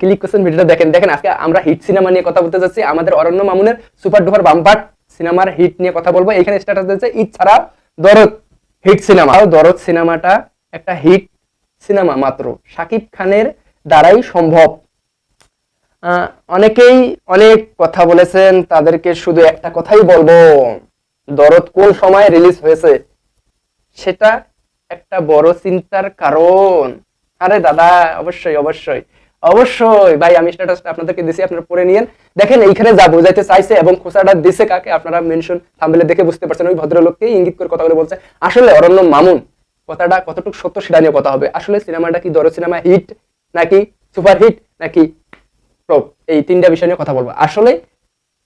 Click করছেন ভিডিওটা দেখেন। দেখেন, আজকে আমরা হিট সিনেমা নিয়ে কথা বলতে যাচ্ছি। আমাদের অরণ্য মামুনের সুপার ডুপার বাম্পার সিনেমার হিট নিয়ে কথা বলব। এখানে ঈদ ছাড়া দরদ হিট সিনেমা দরদ সিনেমাটা একটা হিট সিনেমা মাত্র। খানের দ্বারাই সম্ভব। অনেকেই অনেক কথা বলেছেন, তাদেরকে শুধু একটা কথাই বলব। দরদ কোন সময় রিলিজ হয়েছে? সেটা একটা বড় চিন্তার কারণ। আরে দাদা, অবশ্যই অবশ্যই। অবশ্যই। ভাই, আমি স্ট্যাটাসটা আপনাদেরকে দিছি, আপনারা পড়ে নিয়েন। দেখেন, এইখানে যা বোঝাইতে চাইছে এবং খোসাটা দিছে কাকে, আপনারা মেনশন থাম্বনেলে দেখে বুঝতে পারছেন। ওই ভদ্রলোককে ইঙ্গিত করে কথাগুলো বলছে। আসলে অরণ্য মামুন, কথাটা কতটুকু সত্য সেটা নিয়ে কথা হবে। আসলে সিনেমাটা কি দরদ সিনেমা, হিট নাকি সুপার হিট নাকি ফ্লপ এই তিনটা বিষয় নিয়ে কথা বলব। আসলে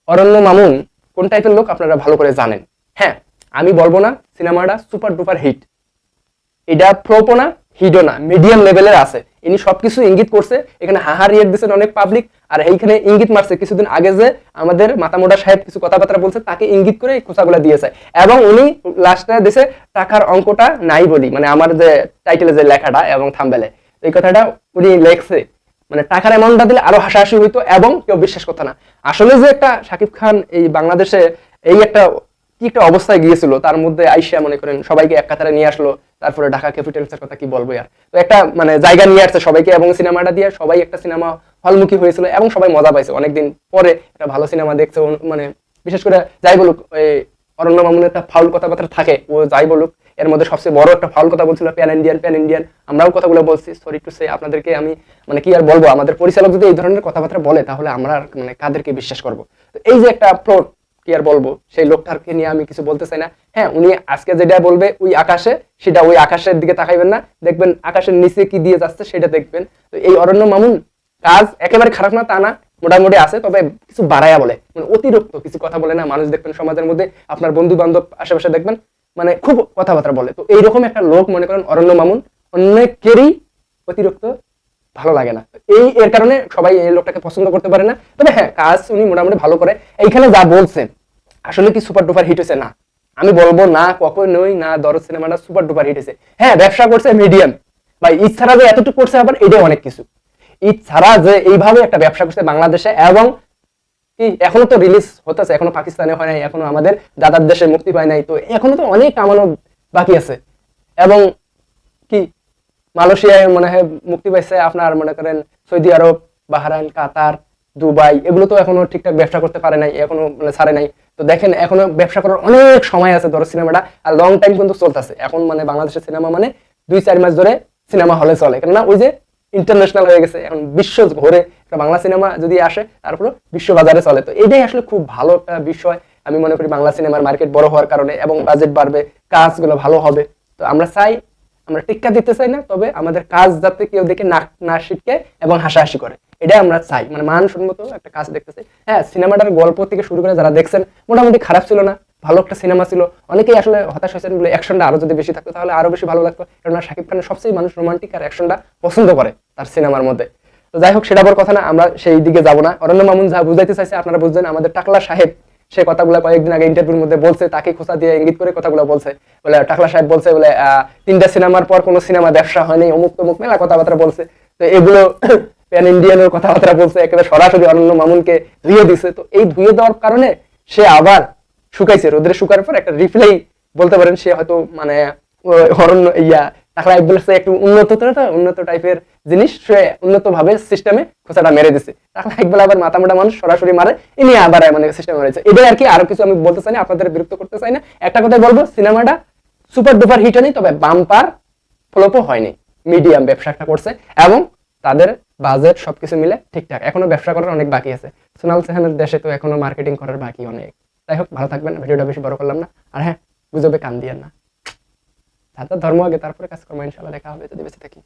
অরণ্য মামুন, কোন টাইপের লোক আপনারা ভালো করে জানেন। হ্যাঁ আমি বলব না সিনেমাটা সুপার ডুপার হিট এটা ফ্লপও না হিটও না মিডিয়াম লেভেলের আছে। ইনি সবকিছু ইঙ্গিত করছে। এখানে হাহা রিয়েট দিচ্ছেন অনেক পাবলিক আর এইখানে ইঙ্গিত মারছে। কিছুদিন আগে যে আমাদের মাতামোটা সাহেব কিছু কথাবার্তা বলছে, তাকে ইঙ্গিত করে এই খোঁচাগুলো দিয়েছে। এবং উনি লাস্টে দিছে, টাকার অঙ্কটা নাই বলি। মানে আমার যে টাইটেলে যে লেখাটা এবং থাম্বেলে এই কথাটা উনি লেখছে। মানে টাকার অ্যামাউন্টটা দিলে আরও হাসাহাসি হইতো এবং কেউ বিশ্বাস করতো না। আসলে যে একটা শাকিব খান এই বাংলাদেশে এই একটা কি একটা অবস্থায় গিয়েছিল, তার মধ্যে আইসা মনে করেন সবাইকে এক কাতারে নিয়ে আসলো, তারপরে ঢাকা ক্যাপিটালসের কথা কি বলব আর। তো একটা মানে জায়গা নিয়ে আসছে সবাইকে এবং সিনেমাটা দিয়ে সবাই একটা সিনেমা হলমুখী হয়েছিল এবং সবাই মজা পাইছে। অনেকদিন পরে একটা ভালো সিনেমা দেখছে মানে বিশেষ করে যাই বলুক অরণ্য মামুনের একটা ফাউল কথাবার্তা থাকে, ও যাই বলুক, এর মধ্যে সবচেয়ে বড় একটা ফাউল কথা বলছিল প্যান ইন্ডিয়ান প্যান ইন্ডিয়ান আমরাও কথাগুলো বলছি সরি টু সে আপনাদেরকে আমি মানে কি আর বলব, আমাদের পরিচালক যদি এই ধরনের কথাবার্তা বলে, তাহলে আমরা মানে কাদেরকে বিশ্বাস করব? তো এই যে একটা প্লট কি আর বলব? সেই লোকটাকে নিয়ে আমি কিছু বলতে চাই না। হ্যাঁ উনি আজকে যেটা বলবে ওই আকাশে, সেটা ওই আকাশের দিকে তাকাইবেন না। দেখবেন আকাশের নিচে কি দিয়ে যাচ্ছে সেটা দেখবেন। তো এই অরণ্য মামুন, কাজ একেবারে খারাপ না, তা না, মোটামুটি আছে, তবে কিছু বাড়াইয়া বলে। মানে অতিরিক্ত কিছু কথা বলে না, মানুষ দেখবেন সমাজের মধ্যে, আপনার বন্ধু বান্ধব আশেপাশে দেখবেন মানে খুব কথাবার্তা বলে। তো এইরকম একটা লোক, মনে করেন, অরণ্য মামুন, অনেকেরই অতিরিক্ত ভালো লাগে না। এই, এর কারণে সবাই এই লোকটাকে পছন্দ করতে পারে না। তবে হ্যাঁ কাজ উনি মোটামুটি ভালো করে। এইখানে যা বলছে আসলে কি সুপার ডুপার হিট হয়েছে? না। আমি বলব না, কখনোই না, দরদ সিনেমাটা সুপার ডুপার হিট হয়েছে। হ্যাঁ ব্যবসা করছে মিডিয়াম বা ঈদ ছাড়া যে এতটুকু করছে, আবার এটাও অনেক কিছু। ঈদ ছাড়া যে এইভাবে একটা ব্যবসা করছে বাংলাদেশে, এবং কি, এখনও তো রিলিজ হতেছে, এখনও পাকিস্তানে হয় নাই, এখনও আমাদের দাদার দেশে মুক্তি পায় নাই, তো এখনও তো অনেক কামানো বাকি আছে। এবং কি, মালয়েশিয়ায় মনে হয় মুক্তি পাইছে আপনার, মনে করেন Saudi Arab, Bahrain, Qatar Dubai, এগুলো তো এখনও ঠিকঠাক ব্যবসা করতে পারে নাই, এখনও মানে ছাড়ে নাই। তো দেখেন, এখনও ব্যবসা করার অনেক সময় আছে ধরো সিনেমাটা, আর লং টাইম কিন্তু চলতেছে। এখন মানে বাংলাদেশের সিনেমা মানে দুই চার মাস ধরে সিনেমা হলে চলে। কেননা ওই যে ইন্টারন্যাশনাল হয়ে গেছে, এখন বিশ্ব ঘুরে বাংলা সিনেমা যদি আসে তারপরে বিশ্ব বাজারে চলে। তো এটাই আসলে খুব ভালো একটা বিষয়। আমি মনে করি বাংলা সিনেমার মার্কেট বড় হওয়ার কারণে এবং বাজেট বাড়বে, কাজগুলো ভালো হবে। তো আমরা চাই, আমরা টিক্কা দিতে চাই না, তবে আমাদের কাজ যাতে কেউ দেখে না না শিখে এবং হাসাহাসি করে। এটাই আমরা চাই। মানে মানসম্মত একটা কাজ দেখতেছি। হ্যাঁ সিনেমাটার গল্প থেকে শুরু করে যারা দেখছেন, মোটামুটি খারাপ ছিল না, ভালো একটা সিনেমা ছিল। অনেকেই আসলে হতাশ হয়েছেন বলে অ্যাকশনটা আরও যদি বেশি থাকতো, তাহলে আরও বেশি ভালো লাগতো। কেননা শাকিব খানের সবচেয়ে মানুষ রোমান্টিক আর অ্যাকশনটা পছন্দ করে তার সিনেমার মধ্যে। তো যাই হোক, সেটা বড় কথা না, আমরা সেই দিকে যাব না। অরণ্য মামুন যা বুঝাইতে চাইছে, আপনারা বুঝছেন আমাদের টাকলা সাহেব, সে কথাগুলো কয়েকদিন আগে ইন্টারভিউর মধ্যে বলছে, তাকে খোঁচা দিয়ে ইঙ্গিত করে কথাগুলো বলছে। বলে, টাকলা সাহেব বলছে, বলে তিনটা সিনেমার পর কোনো সিনেমা ব্যবসা হয়নি অমুক তমুক মেলা কথাবার্তা বলছে। তো এগুলো প্যান ইন্ডিয়ানের কথাবার্তা বলছে, একেবারে সরাসরি অরণ্য মামুনকে ধুয়ে দিছে। তো এই ধুয়ে দেওয়ার কারণে সে আবার শুকাইছে। রোদ্রে শুকার পর একটা রিপ্লাই বলতে পারেন, সে হয়তো মানে অরণ্য ইয়া টাকলা বলেছে একটু উন্নত উন্নত টাইপের জিনিস। সে উন্নত ভাবে সিস্টেমে খোঁচাটা মেরে দিছে। টাকলা একবেলা আবার মাথা মোটা মানুষ সরাসরি মারে, ইনি আবার মানে সিস্টেমে মেরেছে। এটাই আর কি আরও কিছু আমি বলতে চাই না, আপনাদের বিরক্ত করতে চাই না। একটা কথাই বলব, সিনেমাটা সুপার ডুপার হিট হয়নি, তবে বাম্পার ফ্লপও হয়নি। মিডিয়াম ব্যবসাটা করছে এবং তাদের বাজেট সবকিছু মিলে ঠিকঠাক। এখনও ব্যবসা করার অনেক বাকি আছে। সোনাল সেহানের দেশে তো এখনও মার্কেটিং করার বাকি অনেক। যাই হোক, ভালো থাকবেন, ভিডিওটা বেশি বড় করলাম না। আর হ্যাঁ গুজবে কান দিয়েন না। তারপর ধর্ম আগে, তারপরে কাজ করব ইনশাল্লাহ দেখা হবে যদি বেঁচে থাকি।